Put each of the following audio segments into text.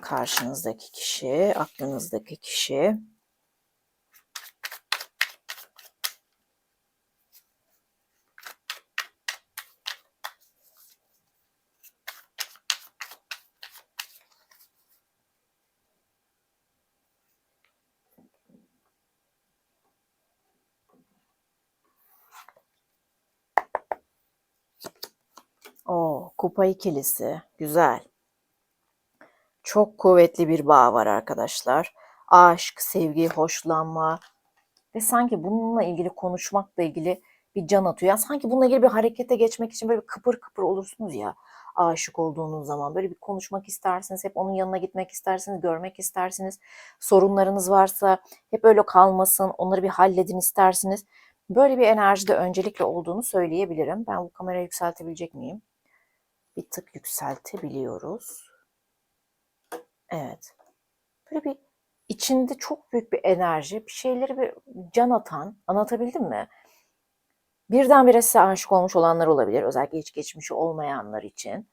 Karşınızdaki kişi, aklınızdaki kişi. O kupa ikilisi. Güzel. Çok kuvvetli bir bağ var arkadaşlar. Aşk, sevgi, hoşlanma ve sanki bununla ilgili konuşmakla ilgili bir can atıyor. Yani sanki bununla ilgili bir harekete geçmek için böyle bir kıpır kıpır olursunuz ya aşık olduğunuz zaman. Böyle bir konuşmak istersiniz, hep onun yanına gitmek istersiniz, görmek istersiniz. Sorunlarınız varsa hep öyle kalmasın, onları bir halledin istersiniz. Böyle bir enerjide öncelikle olduğunu söyleyebilirim. Ben bu kamerayı yükseltebilecek miyim? Bir tık yükseltebiliyoruz. Evet. Böyle bir içinde çok büyük bir enerji, bir şeyleri bir can atan, anlatabildim mi? Birdenbire size aşık olmuş olanlar olabilir. Özellikle hiç geçmişi olmayanlar için.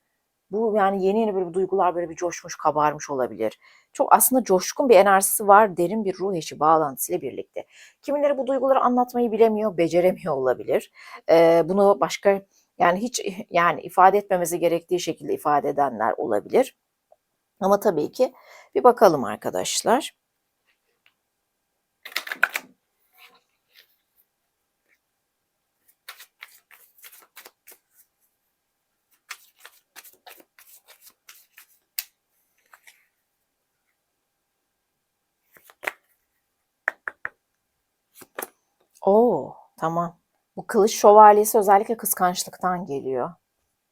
Bu yani yeni yeni böyle duygular böyle bir coşmuş, kabarmış olabilir. Çok aslında coşkun bir enerjisi var, derin bir ruh eşi bağlantısıyla birlikte. Kimileri bu duyguları anlatmayı bilemiyor, beceremiyor olabilir. Ee, bunu başka yani hiç yani ifade etmemesi gerektiği şekilde ifade edenler olabilir. Ama tabii ki bir bakalım arkadaşlar. Oo, tamam. Bu kılıç şövalyesi özellikle kıskançlıktan geliyor.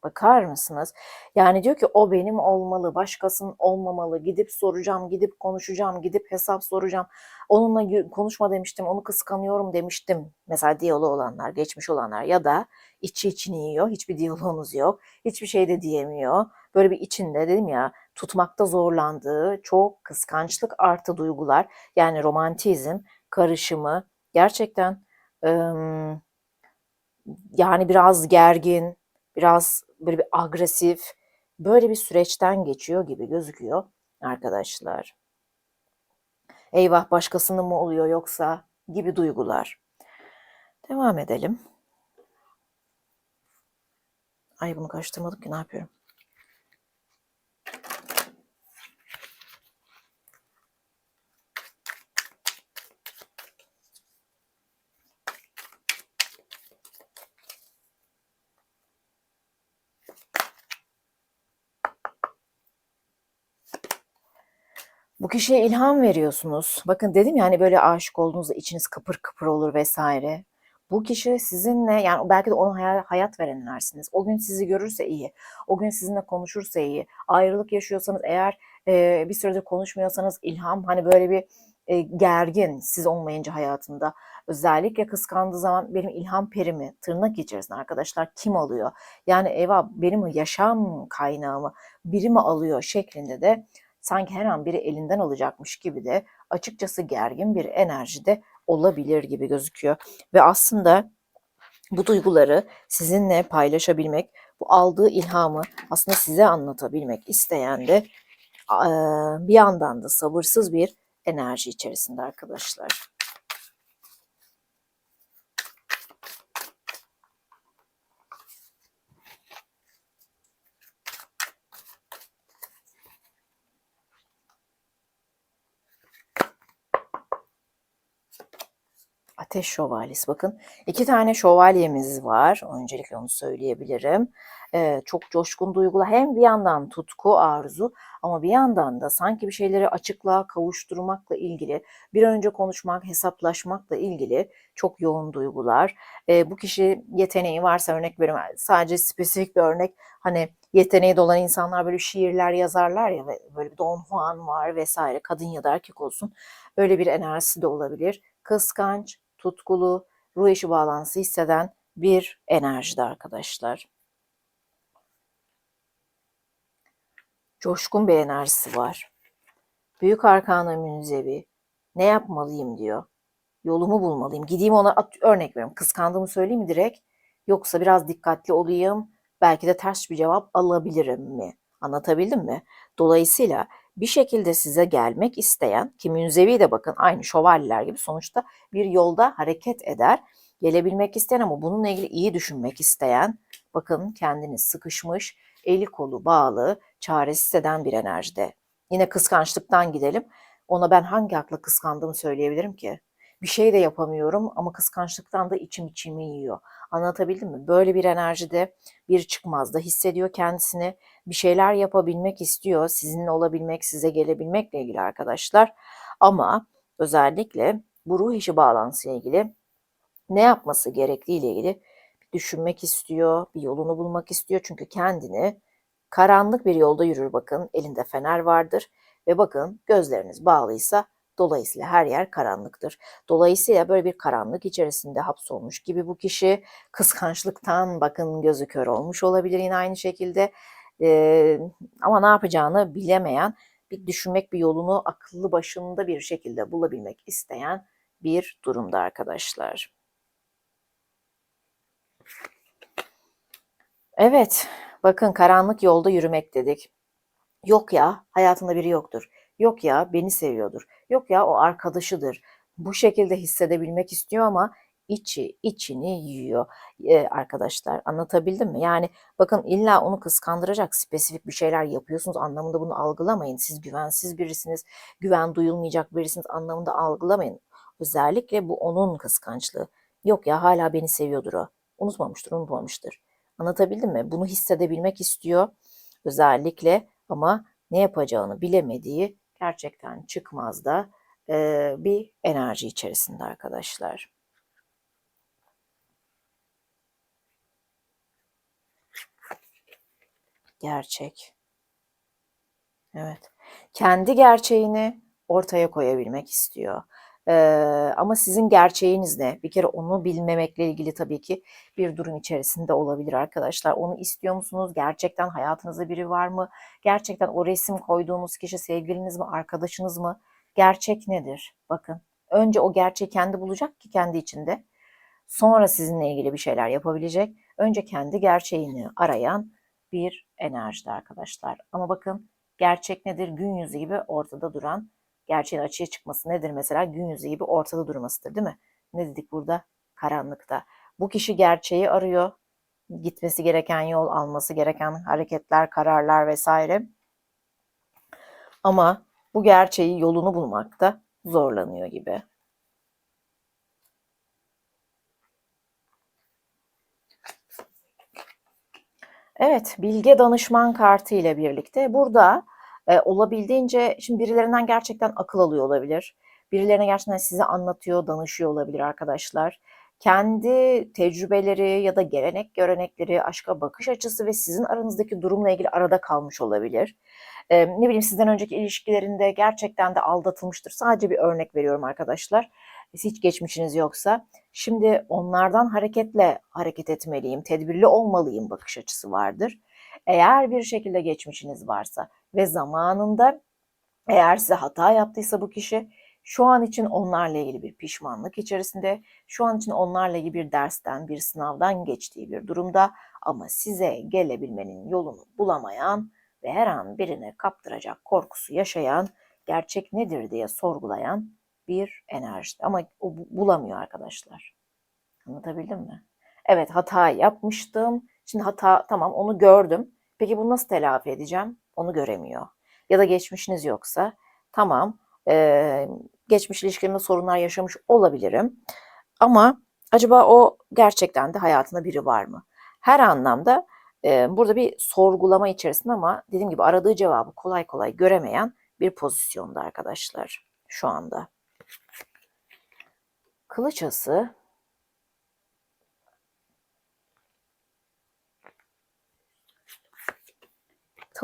Bakar mısınız? Yani diyor ki o benim olmalı, başkasının olmamalı. Gidip soracağım, gidip konuşacağım, gidip hesap soracağım. Onunla konuşma demiştim, onu kıskanıyorum demiştim. Mesela diyaloğu olanlar, geçmiş olanlar ya da içi içini yiyor, hiçbir diyaloğunuz yok. Hiçbir şey de diyemiyor. Böyle bir içinde dedim ya tutmakta zorlandığı çok kıskançlık artı duygular yani romantizm karışımı gerçekten ım, yani biraz gergin, biraz böyle bir agresif, böyle bir süreçten geçiyor gibi gözüküyor arkadaşlar. Eyvah başkasının mı oluyor yoksa gibi duygular. Devam edelim. Ay bunu karıştırmadık ki ne yapıyorum? Bu kişiye ilham veriyorsunuz. Bakın dedim ya hani böyle aşık olduğunuzda içiniz kıpır kıpır olur vesaire. Bu kişi sizinle yani belki de ona hayat verenlersiniz. O gün sizi görürse iyi. O gün sizinle konuşursa iyi. Ayrılık yaşıyorsanız eğer e, bir süredir konuşmuyorsanız ilham hani böyle bir e, gergin siz olmayınca hayatında. Özellikle kıskandığı zaman benim ilham perimi tırnak içerisinde arkadaşlar kim alıyor? Yani eyvah benim yaşam kaynağımı biri mi alıyor şeklinde de sanki her an biri elinden alacakmış gibi de açıkçası gergin bir enerjide olabilir gibi gözüküyor. Ve aslında bu duyguları sizinle paylaşabilmek, bu aldığı ilhamı aslında size anlatabilmek isteyen de bir yandan da sabırsız bir enerji içerisinde arkadaşlar. Ateş şövalyesi bakın. iki tane şövalyemiz var. Öncelikle onu söyleyebilirim. Ee, çok coşkun duygulu. Hem bir yandan tutku, arzu ama bir yandan da sanki bir şeyleri açıklığa kavuşturmakla ilgili, bir an önce konuşmak, hesaplaşmakla ilgili çok yoğun duygular. Ee, bu kişi yeteneği varsa örnek veriyorum sadece spesifik bir örnek hani yeteneği dolan insanlar böyle şiirler yazarlar ya böyle bir Don Juan var vesaire kadın ya da erkek olsun öyle bir enerjisi de olabilir. Kıskanç, tutkulu, ruh eşi bağlantısı hisseden bir enerjide arkadaşlar. Coşkun bir enerjisi var. Büyük arkana münzevi. Ne yapmalıyım diyor. Yolumu bulmalıyım. Gideyim ona at, örnek veriyorum. Kıskandığımı söyleyeyim mi direkt? Yoksa biraz dikkatli olayım. Belki de ters bir cevap alabilirim mi? Anlatabildim mi? Dolayısıyla bir şekilde size gelmek isteyen ki münzevi de bakın aynı şövalyeler gibi sonuçta bir yolda hareket eder. Gelebilmek isteyen ama bununla ilgili iyi düşünmek isteyen bakın kendini sıkışmış, eli kolu bağlı, çaresiz eden bir enerjide. Yine kıskançlıktan gidelim. Ona ben hangi akla kıskandığımı söyleyebilirim ki? Bir şey de yapamıyorum ama kıskançlıktan da içim içimi yiyor. Anlatabildim mi? Böyle bir enerjide bir çıkmazda hissediyor kendisini. Bir şeyler yapabilmek istiyor. Sizinle olabilmek, size gelebilmekle ilgili arkadaşlar. Ama özellikle bu ruh işi bağlantısıyla ilgili ne yapması gerektiği ile ilgili düşünmek istiyor, bir yolunu bulmak istiyor. Çünkü kendini karanlık bir yolda yürür bakın. Elinde fener vardır ve bakın gözleriniz bağlıysa Dolayısıyla her yer karanlıktır. Dolayısıyla böyle bir karanlık içerisinde hapsolmuş gibi bu kişi kıskançlıktan bakın gözü kör olmuş olabilir yine aynı şekilde. Ee, ama ne yapacağını bilemeyen, bir düşünmek bir yolunu akıllı başında bir şekilde bulabilmek isteyen bir durumda arkadaşlar. Evet, bakın karanlık yolda yürümek dedik. Yok ya, hayatında biri yoktur. Yok ya, beni seviyordur. Yok ya, o arkadaşıdır. Bu şekilde hissedebilmek istiyor ama içi içini yiyor ee, arkadaşlar. Anlatabildim mi? Yani bakın illa onu kıskandıracak spesifik bir şeyler yapıyorsunuz anlamında bunu algılamayın. Siz güvensiz birisiniz, güven duyulmayacak birisiniz anlamında algılamayın. Özellikle bu onun kıskançlığı. Yok ya hala beni seviyordur o. Unutmamıştır, unutmamıştır. Anlatabildim mi? Bunu hissedebilmek istiyor özellikle ama ne yapacağını bilemediği gerçekten çıkmaz da e, bir enerji içerisinde arkadaşlar. Gerçek. Evet. Kendi gerçeğini ortaya koyabilmek istiyor. Ee, ama sizin gerçeğiniz ne? Bir kere onu bilmemekle ilgili tabii ki bir durum içerisinde olabilir arkadaşlar. Onu istiyor musunuz? Gerçekten hayatınızda biri var mı? Gerçekten o resim koyduğunuz kişi sevgiliniz mi, arkadaşınız mı? Gerçek nedir? Bakın. Önce o gerçeği kendi bulacak ki kendi içinde. Sonra sizinle ilgili bir şeyler yapabilecek. Önce kendi gerçeğini arayan bir enerjide arkadaşlar. Ama bakın gerçek nedir? Gün yüzü gibi ortada duran gerçeğin açığa çıkması nedir mesela? Gün yüzü gibi ortada durmasıdır değil mi? Ne dedik burada? Karanlıkta. Bu kişi gerçeği arıyor. Gitmesi gereken yol, alması gereken hareketler, kararlar vesaire. Ama bu gerçeği yolunu bulmakta zorlanıyor gibi. Evet, bilge danışman kartı ile birlikte burada e, olabildiğince şimdi birilerinden gerçekten akıl alıyor olabilir. Birilerine gerçekten size anlatıyor, danışıyor olabilir arkadaşlar. Kendi tecrübeleri ya da gelenek görenekleri, aşka bakış açısı ve sizin aranızdaki durumla ilgili arada kalmış olabilir. Ee, ne bileyim sizden önceki ilişkilerinde gerçekten de aldatılmıştır. Sadece bir örnek veriyorum arkadaşlar. Hiç geçmişiniz yoksa. Şimdi onlardan hareketle hareket etmeliyim, tedbirli olmalıyım bakış açısı vardır. Eğer bir şekilde geçmişiniz varsa ve zamanında eğer size hata yaptıysa bu kişi şu an için onlarla ilgili bir pişmanlık içerisinde, şu an için onlarla ilgili bir dersten, bir sınavdan geçtiği bir durumda ama size gelebilmenin yolunu bulamayan ve her an birine kaptıracak korkusu yaşayan, gerçek nedir diye sorgulayan bir enerji. Ama o bulamıyor arkadaşlar. Anlatabildim mi? Evet hata yapmıştım. Şimdi hata tamam onu gördüm. Peki bunu nasıl telafi edeceğim? Onu göremiyor. Ya da geçmişiniz yoksa tamam e, geçmiş ilişkilerimde sorunlar yaşamış olabilirim. Ama acaba o gerçekten de hayatında biri var mı? Her anlamda e, burada bir sorgulama içerisinde ama dediğim gibi aradığı cevabı kolay kolay göremeyen bir pozisyonda arkadaşlar şu anda. Kılıç ası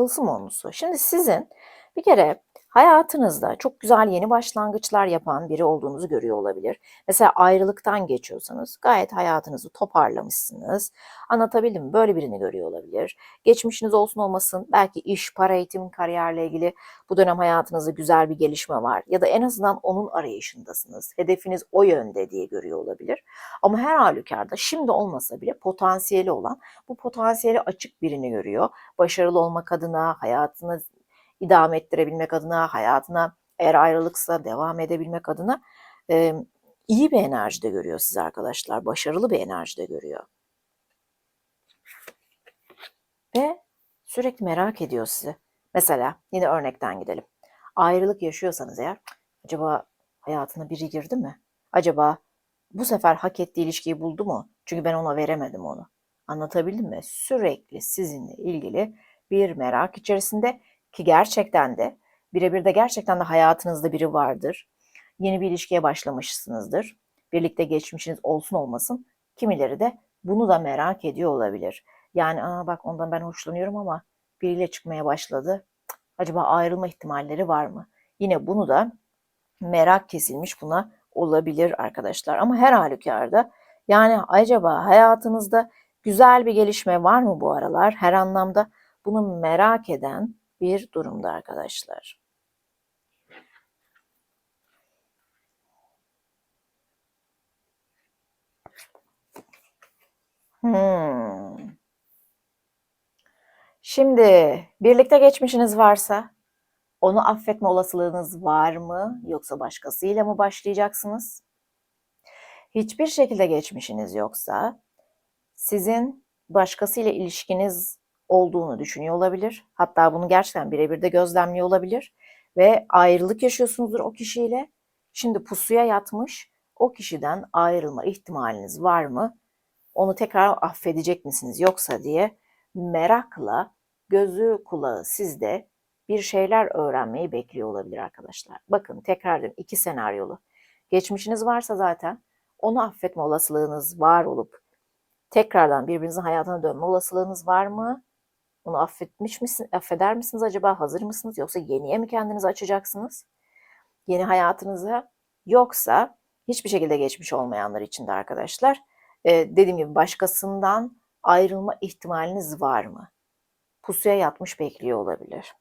tılsım onlusu. Şimdi sizin bir kere hayatınızda çok güzel yeni başlangıçlar yapan biri olduğunuzu görüyor olabilir. Mesela ayrılıktan geçiyorsanız gayet hayatınızı toparlamışsınız. Anlatabildim mi? Böyle birini görüyor olabilir. Geçmişiniz olsun olmasın belki iş, para, eğitim, kariyerle ilgili bu dönem hayatınızda güzel bir gelişme var. Ya da en azından onun arayışındasınız. Hedefiniz o yönde diye görüyor olabilir. Ama her halükarda şimdi olmasa bile potansiyeli olan bu potansiyeli açık birini görüyor. Başarılı olmak adına, hayatını idame ettirebilmek adına, hayatına eğer ayrılıksa devam edebilmek adına e, iyi bir enerjide görüyor sizi arkadaşlar. Başarılı bir enerjide görüyor. Ve sürekli merak ediyor sizi. Mesela yine örnekten gidelim. Ayrılık yaşıyorsanız eğer acaba hayatına biri girdi mi? Acaba bu sefer hak ettiği ilişkiyi buldu mu? Çünkü ben ona veremedim onu. Anlatabildim mi? Sürekli sizinle ilgili bir merak içerisinde ki gerçekten de birebir de gerçekten de hayatınızda biri vardır. Yeni bir ilişkiye başlamışsınızdır. Birlikte geçmişiniz olsun olmasın. Kimileri de bunu da merak ediyor olabilir. Yani Aa, bak ondan ben hoşlanıyorum ama biriyle çıkmaya başladı. Acaba ayrılma ihtimalleri var mı? Yine bunu da merak kesilmiş buna olabilir arkadaşlar. Ama her halükarda yani acaba hayatınızda güzel bir gelişme var mı bu aralar? Her anlamda bunu merak eden bir durumda arkadaşlar. Hmm. Şimdi birlikte geçmişiniz varsa onu affetme olasılığınız var mı yoksa başkasıyla mı başlayacaksınız? Hiçbir şekilde geçmişiniz yoksa sizin başkasıyla ilişkiniz olduğunu düşünüyor olabilir. Hatta bunu gerçekten birebir de gözlemliyor olabilir. Ve ayrılık yaşıyorsunuzdur o kişiyle. Şimdi pusuya yatmış. O kişiden ayrılma ihtimaliniz var mı? Onu tekrar affedecek misiniz yoksa diye merakla gözü kulağı sizde bir şeyler öğrenmeyi bekliyor olabilir arkadaşlar. Bakın tekrar diyorum iki senaryolu. Geçmişiniz varsa zaten onu affetme olasılığınız var olup tekrardan birbirinizin hayatına dönme olasılığınız var mı? Onu affetmiş misin, affeder misiniz acaba? Hazır mısınız? Yoksa yeniye mi kendinizi açacaksınız? Yeni hayatınıza yoksa hiçbir şekilde geçmiş olmayanlar için de arkadaşlar e, dediğim gibi başkasından ayrılma ihtimaliniz var mı? Pusuya yatmış bekliyor olabilir.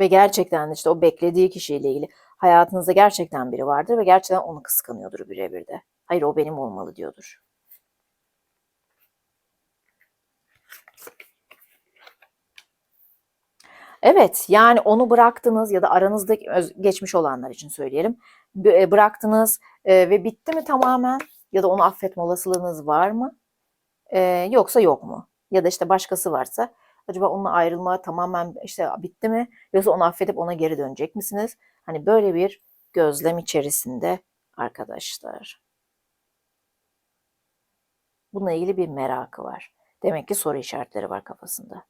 Ve gerçekten işte o beklediği kişiyle ilgili hayatınızda gerçekten biri vardır ve gerçekten onu kıskanıyordur birebir de. Hayır o benim olmalı diyordur. Evet, yani onu bıraktınız ya da aranızda geçmiş olanlar için söyleyelim. E, bıraktınız e, ve bitti mi tamamen ya da onu affetme olasılığınız var mı? E, yoksa yok mu? Ya da işte başkası varsa acaba onunla ayrılma tamamen işte bitti mi? Yoksa onu affedip ona geri dönecek misiniz? Hani böyle bir gözlem içerisinde arkadaşlar. Bununla ilgili bir merakı var. Demek ki soru işaretleri var kafasında.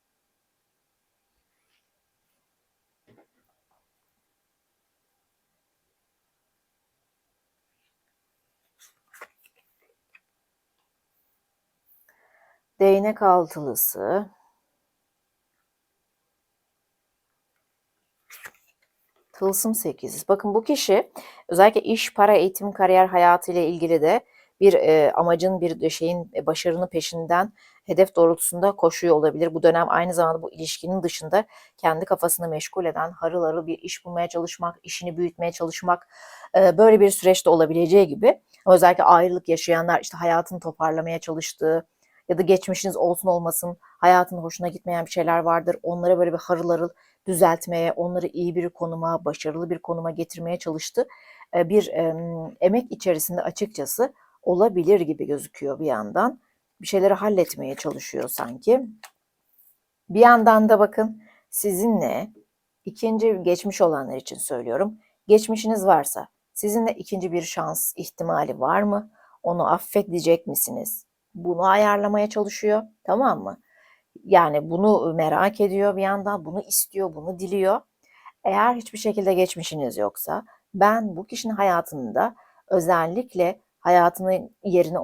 Değnek altılısı, tılsım 8. Bakın bu kişi özellikle iş, para, eğitim, kariyer hayatı ile ilgili de bir e, amacın, bir şeyin e, başarının peşinden hedef doğrultusunda koşuyor olabilir. Bu dönem aynı zamanda bu ilişkinin dışında kendi kafasını meşgul eden, harıl harıl bir iş bulmaya çalışmak, işini büyütmeye çalışmak e, böyle bir süreçte olabileceği gibi. Özellikle ayrılık yaşayanlar işte hayatını toparlamaya çalıştığı, ya da geçmişiniz olsun olmasın hayatında hoşuna gitmeyen bir şeyler vardır. Onlara böyle bir harıl harıl düzeltmeye, onları iyi bir konuma, başarılı bir konuma getirmeye çalıştı. Ee, bir emek içerisinde açıkçası olabilir gibi gözüküyor bir yandan. Bir şeyleri halletmeye çalışıyor sanki. Bir yandan da bakın sizinle ikinci geçmiş olanlar için söylüyorum. geçmişiniz varsa sizinle ikinci bir şans ihtimali var mı? Onu affedecek misiniz? Bunu ayarlamaya çalışıyor. Tamam mı? Yani bunu merak ediyor bir yandan, bunu istiyor, bunu diliyor. Eğer hiçbir şekilde geçmişiniz yoksa ben bu kişinin hayatında özellikle hayatının yerine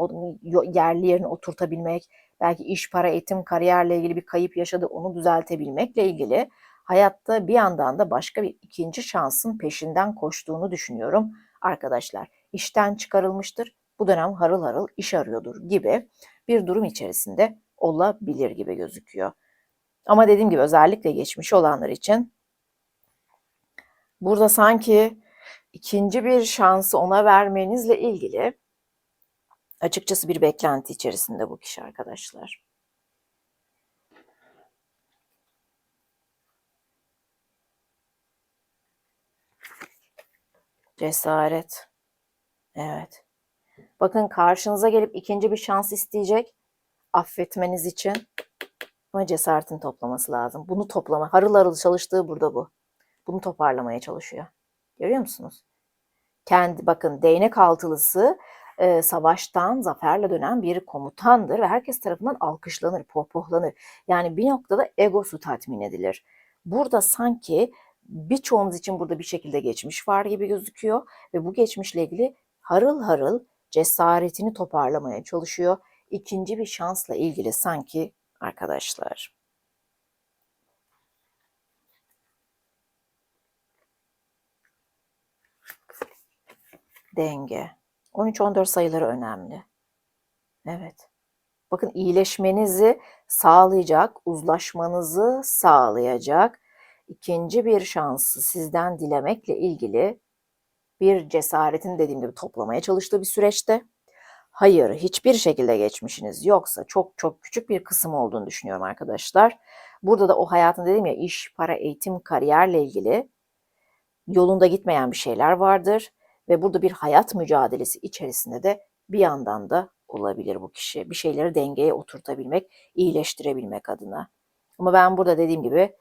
yerli yerine oturtabilmek, belki iş, para, eğitim, kariyerle ilgili bir kayıp yaşadı onu düzeltebilmekle ilgili hayatta bir yandan da başka bir ikinci şansın peşinden koştuğunu düşünüyorum arkadaşlar. İşten çıkarılmıştır. Bu dönem harıl harıl iş arıyordur gibi bir durum içerisinde olabilir gibi gözüküyor. Ama dediğim gibi özellikle geçmiş olanlar için burada sanki ikinci bir şansı ona vermenizle ilgili açıkçası bir beklenti içerisinde bu kişi arkadaşlar. Cesaret. Evet. Bakın karşınıza gelip ikinci bir şans isteyecek affetmeniz için ama cesaretin toplaması lazım. Bunu toplama. Harıl harıl çalıştığı burada bu. Bunu toparlamaya çalışıyor. Görüyor musunuz? Kendi bakın değnek altılısı e, savaştan zaferle dönen bir komutandır ve herkes tarafından alkışlanır, pohpohlanır. Yani bir noktada egosu tatmin edilir. Burada sanki birçoğumuz için burada bir şekilde geçmiş var gibi gözüküyor ve bu geçmişle ilgili harıl harıl cesaretini toparlamaya çalışıyor. İkinci bir şansla ilgili sanki arkadaşlar. Denge. 13-14 sayıları önemli. Evet. Bakın iyileşmenizi sağlayacak, uzlaşmanızı sağlayacak ikinci bir şansı sizden dilemekle ilgili bir cesaretin dediğim gibi toplamaya çalıştığı bir süreçte. Hayır, hiçbir şekilde geçmişiniz yoksa çok çok küçük bir kısım olduğunu düşünüyorum arkadaşlar. Burada da o hayatın dedim ya iş, para, eğitim, kariyerle ilgili yolunda gitmeyen bir şeyler vardır ve burada bir hayat mücadelesi içerisinde de bir yandan da olabilir bu kişi. Bir şeyleri dengeye oturtabilmek, iyileştirebilmek adına. Ama ben burada dediğim gibi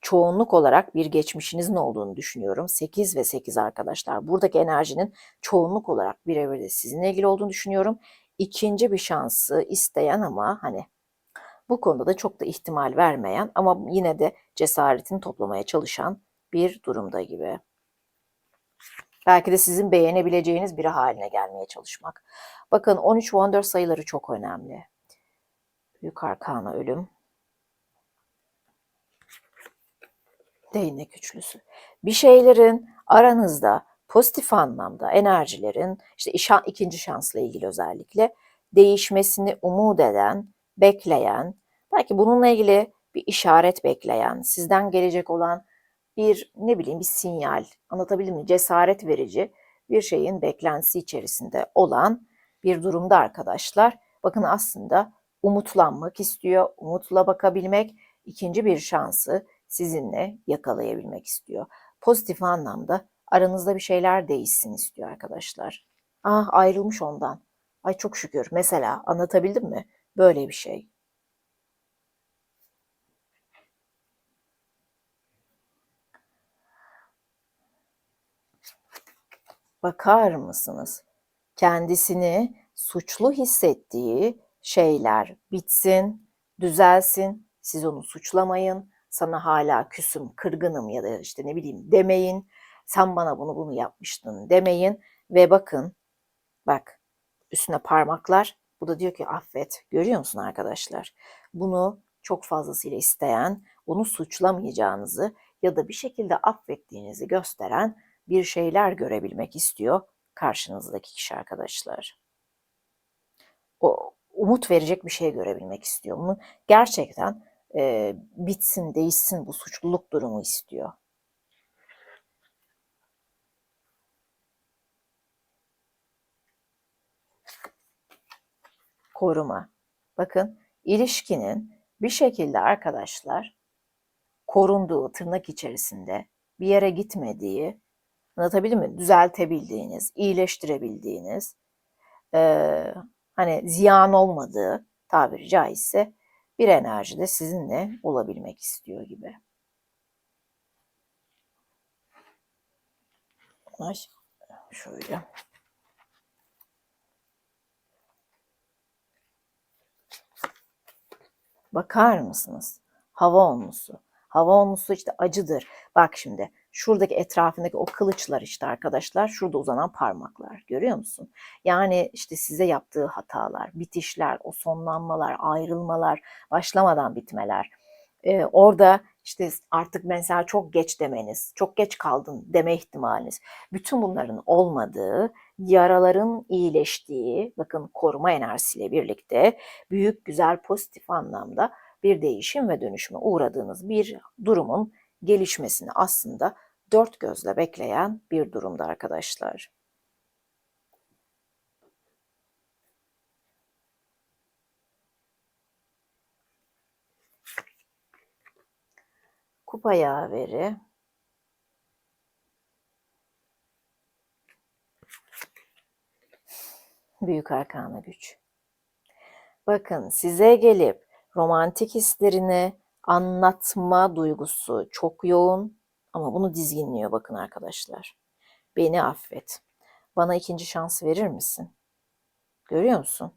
çoğunluk olarak bir geçmişinizin olduğunu düşünüyorum. 8 ve 8 arkadaşlar. Buradaki enerjinin çoğunluk olarak birebir de sizinle ilgili olduğunu düşünüyorum. İkinci bir şansı isteyen ama hani bu konuda da çok da ihtimal vermeyen ama yine de cesaretini toplamaya çalışan bir durumda gibi. Belki de sizin beğenebileceğiniz biri haline gelmeye çalışmak. Bakın 13 ve 14 sayıları çok önemli. Büyük arkana ölüm. Değnek üçlüsü. Bir şeylerin aranızda pozitif anlamda enerjilerin işte ikinci şansla ilgili özellikle değişmesini umut eden, bekleyen, belki bununla ilgili bir işaret bekleyen, sizden gelecek olan bir ne bileyim bir sinyal, anlatabildim mi? Cesaret verici bir şeyin beklentisi içerisinde olan bir durumda arkadaşlar. Bakın aslında umutlanmak istiyor, umutla bakabilmek, ikinci bir şansı sizinle yakalayabilmek istiyor. Pozitif anlamda aranızda bir şeyler değişsin istiyor arkadaşlar. Ah ayrılmış ondan. Ay çok şükür. Mesela anlatabildim mi? Böyle bir şey. Bakar mısınız? Kendisini suçlu hissettiği şeyler bitsin, düzelsin. Siz onu suçlamayın. Sana hala küsüm, kırgınım ya da işte ne bileyim demeyin. Sen bana bunu bunu yapmıştın demeyin. Ve bakın, bak üstüne parmaklar. Bu da diyor ki affet. Görüyor musun arkadaşlar? Bunu çok fazlasıyla isteyen, onu suçlamayacağınızı ya da bir şekilde affettiğinizi gösteren bir şeyler görebilmek istiyor karşınızdaki kişi arkadaşlar. O umut verecek bir şey görebilmek istiyor. Bunu gerçekten e, bitsin, değişsin bu suçluluk durumu istiyor. Koruma. Bakın ilişkinin bir şekilde arkadaşlar korunduğu tırnak içerisinde bir yere gitmediği Anlatabildim mi? Düzeltebildiğiniz, iyileştirebildiğiniz, e, hani ziyan olmadığı tabiri caizse bir enerji de sizinle olabilmek istiyor gibi. Şöyle. Bakar mısınız? Hava onlusu. Hava onlusu işte acıdır. Bak şimdi şuradaki etrafındaki o kılıçlar işte arkadaşlar şurada uzanan parmaklar görüyor musun? Yani işte size yaptığı hatalar, bitişler, o sonlanmalar, ayrılmalar, başlamadan bitmeler. Ee, orada işte artık mesela çok geç demeniz, çok geç kaldın deme ihtimaliniz. Bütün bunların olmadığı, yaraların iyileştiği, bakın koruma enerjisiyle birlikte büyük, güzel, pozitif anlamda bir değişim ve dönüşüme uğradığınız bir durumun gelişmesini aslında dört gözle bekleyen bir durumda arkadaşlar. Kupa yaveri. Büyük arkana güç. Bakın size gelip romantik hislerini anlatma duygusu çok yoğun ama bunu dizginliyor bakın arkadaşlar. Beni affet. Bana ikinci şans verir misin? Görüyor musun?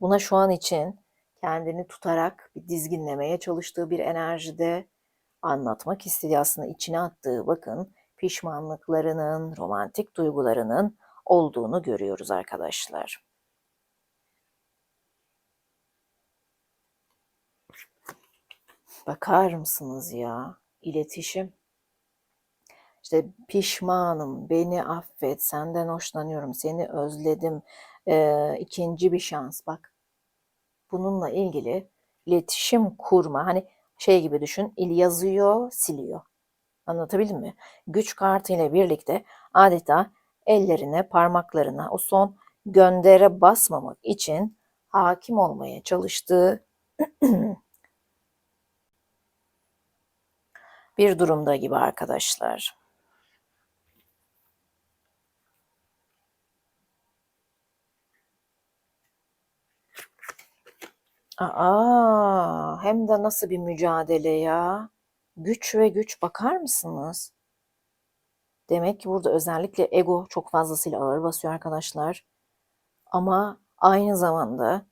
Buna şu an için kendini tutarak bir dizginlemeye çalıştığı bir enerjide anlatmak istediği aslında içine attığı bakın pişmanlıklarının, romantik duygularının olduğunu görüyoruz arkadaşlar. Bakar mısınız ya? İletişim. İşte pişmanım, beni affet, senden hoşlanıyorum, seni özledim, ee, ikinci bir şans. Bak bununla ilgili iletişim kurma. Hani şey gibi düşün, il yazıyor, siliyor. Anlatabildim mi? Güç kartı ile birlikte adeta ellerine, parmaklarına o son göndere basmamak için hakim olmaya çalıştığı bir durumda gibi arkadaşlar. Aa, hem de nasıl bir mücadele ya. Güç ve güç bakar mısınız? Demek ki burada özellikle ego çok fazlasıyla ağır basıyor arkadaşlar. Ama aynı zamanda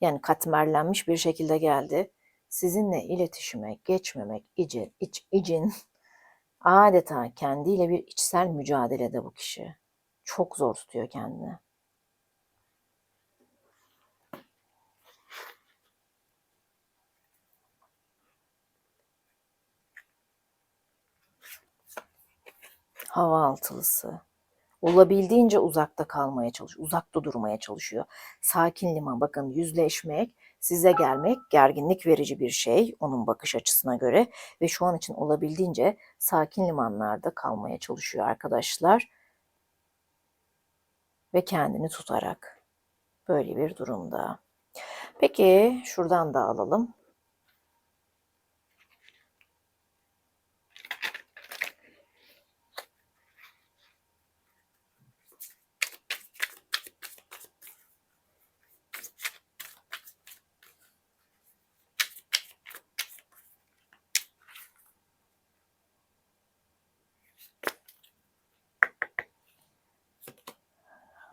yani katmerlenmiş bir şekilde geldi. Sizinle iletişime geçmemek için, iç, için adeta kendiyle bir içsel mücadelede bu kişi. Çok zor tutuyor kendini. Hava altılısı. Olabildiğince uzakta kalmaya çalışıyor, uzakta durmaya çalışıyor. Sakin liman, bakın yüzleşmek, size gelmek gerginlik verici bir şey onun bakış açısına göre ve şu an için olabildiğince sakin limanlarda kalmaya çalışıyor arkadaşlar. Ve kendini tutarak böyle bir durumda. Peki şuradan da alalım.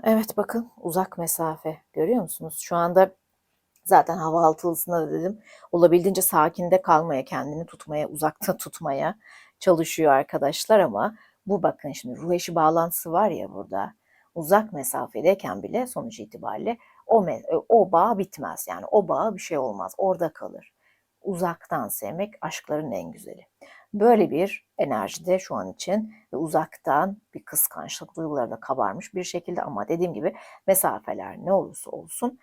Evet bakın uzak mesafe görüyor musunuz? Şu anda zaten hava altılısında da dedim olabildiğince sakinde kalmaya, kendini tutmaya, uzakta tutmaya çalışıyor arkadaşlar ama bu bakın şimdi ruh eşi bağlantısı var ya burada. Uzak mesafedeyken bile sonuç itibariyle o, o bağ bitmez. Yani o bağ bir şey olmaz. Orada kalır. Uzaktan sevmek aşkların en güzeli. Böyle bir enerjide şu an için ve uzaktan bir kıskançlık duyguları da kabarmış bir şekilde ama dediğim gibi mesafeler ne olursa olsun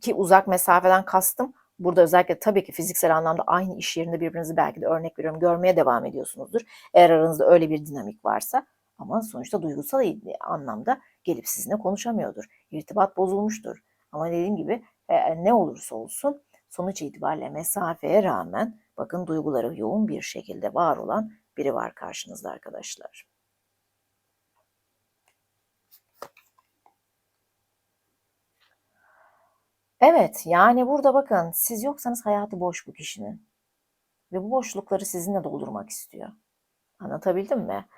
ki uzak mesafeden kastım burada özellikle tabii ki fiziksel anlamda aynı iş yerinde birbirinizi belki de örnek veriyorum görmeye devam ediyorsunuzdur. Eğer aranızda öyle bir dinamik varsa ama sonuçta duygusal anlamda gelip sizinle konuşamıyordur. İrtibat bozulmuştur. Ama dediğim gibi ne olursa olsun sonuç itibariyle mesafeye rağmen bakın duyguları yoğun bir şekilde var olan biri var karşınızda arkadaşlar. Evet yani burada bakın siz yoksanız hayatı boş bu kişinin. Ve bu boşlukları sizinle doldurmak istiyor. Anlatabildim mi?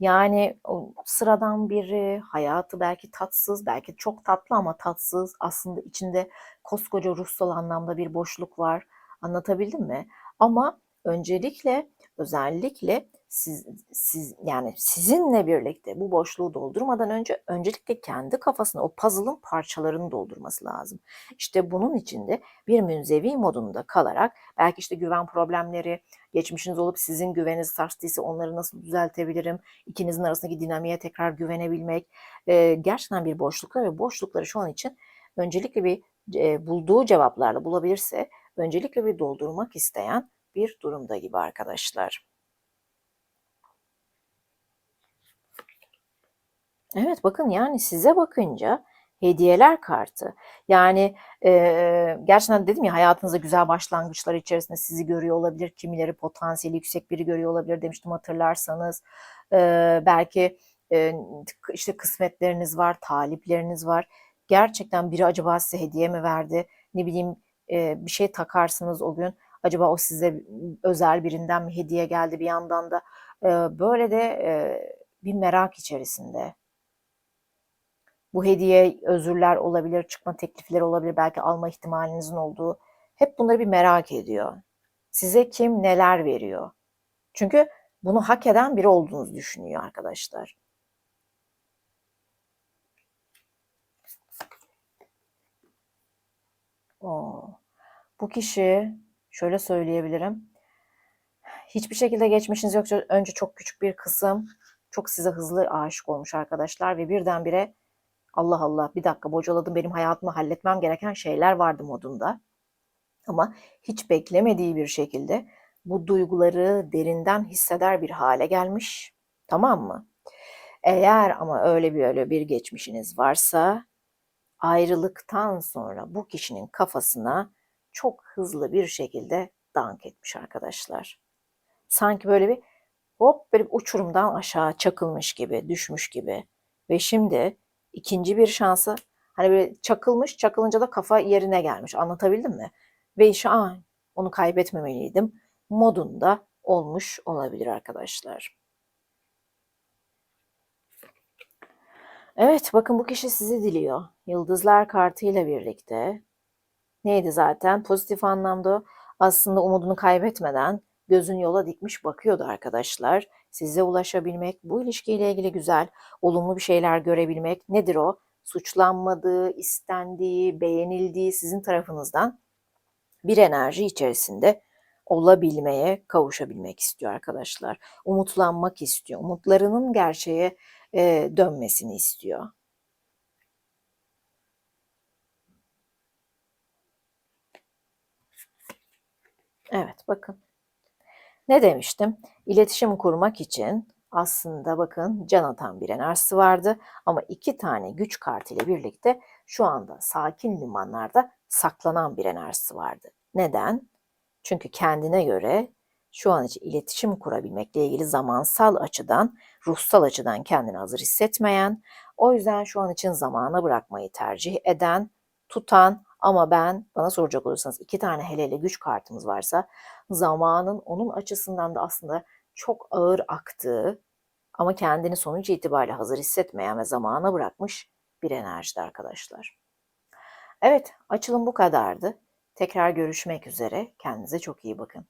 Yani o sıradan biri, hayatı belki tatsız, belki çok tatlı ama tatsız. Aslında içinde koskoca ruhsal anlamda bir boşluk var. Anlatabildim mi? Ama öncelikle, özellikle siz, siz yani sizinle birlikte bu boşluğu doldurmadan önce öncelikle kendi kafasına o puzzle'ın parçalarını doldurması lazım. İşte bunun için de bir münzevi modunda kalarak belki işte güven problemleri, geçmişiniz olup sizin güveniniz sarstıysa onları nasıl düzeltebilirim? İkinizin arasındaki dinamiğe tekrar güvenebilmek. E, gerçekten bir boşluklar ve boşlukları şu an için öncelikle bir e, bulduğu cevaplarla bulabilirse öncelikle bir doldurmak isteyen bir durumda gibi arkadaşlar. Evet bakın yani size bakınca hediyeler kartı. Yani e, gerçekten dedim ya hayatınızda güzel başlangıçlar içerisinde sizi görüyor olabilir. Kimileri potansiyeli yüksek biri görüyor olabilir demiştim hatırlarsanız. E, belki e, işte kısmetleriniz var, talipleriniz var. Gerçekten biri acaba size hediye mi verdi? Ne bileyim e, bir şey takarsınız o gün. Acaba o size özel birinden mi hediye geldi bir yandan da. E, böyle de e, bir merak içerisinde. Bu hediye özürler olabilir, çıkma teklifleri olabilir, belki alma ihtimalinizin olduğu. Hep bunları bir merak ediyor. Size kim neler veriyor? Çünkü bunu hak eden biri olduğunuzu düşünüyor arkadaşlar. Oo. Bu kişi şöyle söyleyebilirim. Hiçbir şekilde geçmişiniz yok. Önce çok küçük bir kısım çok size hızlı aşık olmuş arkadaşlar ve birdenbire Allah Allah bir dakika bocaladım benim hayatımı halletmem gereken şeyler vardı modunda. Ama hiç beklemediği bir şekilde bu duyguları derinden hisseder bir hale gelmiş. Tamam mı? Eğer ama öyle bir öyle bir geçmişiniz varsa ayrılıktan sonra bu kişinin kafasına çok hızlı bir şekilde dank etmiş arkadaşlar. Sanki böyle bir hop böyle bir uçurumdan aşağı çakılmış gibi, düşmüş gibi. Ve şimdi ikinci bir şansı hani böyle çakılmış, çakılınca da kafa yerine gelmiş. Anlatabildim mi? Ve işe Aa, onu kaybetmemeliydim modunda olmuş olabilir arkadaşlar. Evet bakın bu kişi sizi diliyor. Yıldızlar kartıyla birlikte. Neydi zaten? Pozitif anlamda aslında umudunu kaybetmeden gözün yola dikmiş bakıyordu arkadaşlar. Size ulaşabilmek, bu ilişkiyle ilgili güzel, olumlu bir şeyler görebilmek nedir o? Suçlanmadığı, istendiği, beğenildiği sizin tarafınızdan bir enerji içerisinde olabilmeye, kavuşabilmek istiyor arkadaşlar. Umutlanmak istiyor. Umutlarının gerçeğe e, dönmesini istiyor. Evet bakın. Ne demiştim? İletişim kurmak için aslında bakın can atan bir enerjisi vardı ama iki tane güç kartı ile birlikte şu anda sakin limanlarda saklanan bir enerjisi vardı. Neden? Çünkü kendine göre şu an için iletişim kurabilmekle ilgili zamansal açıdan, ruhsal açıdan kendini hazır hissetmeyen, o yüzden şu an için zamana bırakmayı tercih eden, tutan ama ben bana soracak olursanız iki tane helele güç kartımız varsa zamanın onun açısından da aslında çok ağır aktığı ama kendini sonuç itibariyle hazır hissetmeyen ve zamana bırakmış bir enerjide arkadaşlar. Evet açılım bu kadardı. Tekrar görüşmek üzere. Kendinize çok iyi bakın.